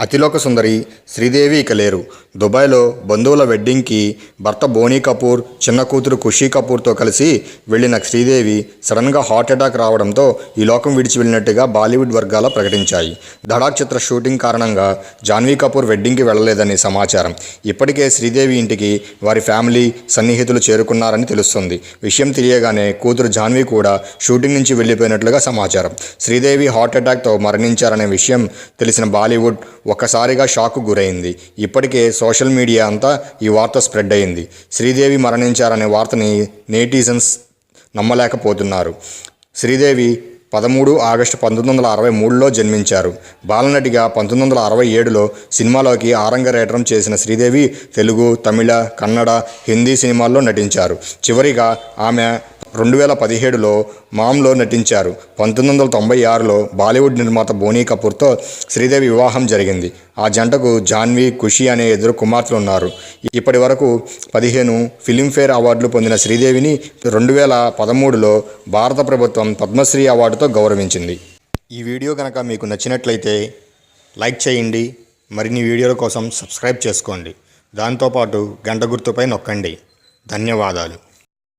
అతిలోక సుందరి శ్రీదేవి ఇక లేరు. దుబాయ్లో బంధువుల వెడ్డింగ్కి భర్త బోనీ కపూర్ చిన్న కూతురు ఖుషీ కపూర్తో కలిసి వెళ్ళిన శ్రీదేవి సడన్గా హార్ట్ అటాక్ రావడంతో ఈ లోకం విడిచి వెళ్ళినట్టుగా బాలీవుడ్ వర్గాలు ప్రకటించాయి. ధడాక్ చిత్ర షూటింగ్ కారణంగా జాన్వీ కపూర్ వెడ్డింగ్కి వెళ్ళలేదని సమాచారం. ఇప్పటికే శ్రీదేవి ఇంటికి వారి ఫ్యామిలీ సన్నిహితులు చేరుకున్నారని తెలుస్తుంది. విషయం తెలియగానే కూతురు జాన్వీ కూడా షూటింగ్ నుంచి వెళ్ళిపోయినట్లుగా సమాచారం. శ్రీదేవి హార్ట్ అటాక్తో మరణించారనే విషయం తెలిసిన బాలీవుడ్ ఒక్కసారిగా షాక్కు గురైంది. ఇప్పటికే సోషల్ మీడియా అంతా ఈ వార్త స్ప్రెడ్ అయింది. శ్రీదేవి మరణించారనే వార్తని నేటిజన్స్ నమ్మలేకపోతున్నారు. శ్రీదేవి పదమూడు ఆగస్టు పంతొమ్మిది వందల అరవై మూడులో జన్మించారు. బాలనటిగా పంతొమ్మిది వందల అరవై ఏడులో సినిమాలోకి ఆరంగరేటం చేసిన శ్రీదేవి తెలుగు తమిళ కన్నడ హిందీ సినిమాల్లో నటించారు. చివరిగా ఆమె రెండు వేల పదిహేడులో మామ్లో నటించారు. పంతొమ్మిది వందల తొంభై ఆరులో బాలీవుడ్ నిర్మాత బోనీ కపూర్తో శ్రీదేవి వివాహం జరిగింది. ఆ జంటకు జాన్వీ ఖుషి అనే ఇద్దరు కుమార్తెలు ఉన్నారు. ఇప్పటి వరకు పదిహేను ఫిలింఫేర్ అవార్డులు పొందిన శ్రీదేవిని రెండు వేల పదమూడులో భారత ప్రభుత్వం పద్మశ్రీ అవార్డుతో గౌరవించింది. ఈ వీడియో కనుక మీకు నచ్చినట్లయితే లైక్ చేయండి మరిన్ని వీడియోల కోసం సబ్స్క్రైబ్ చేసుకోండి. దాంతోపాటు గంట గుర్తుపై నొక్కండి. ధన్యవాదాలు.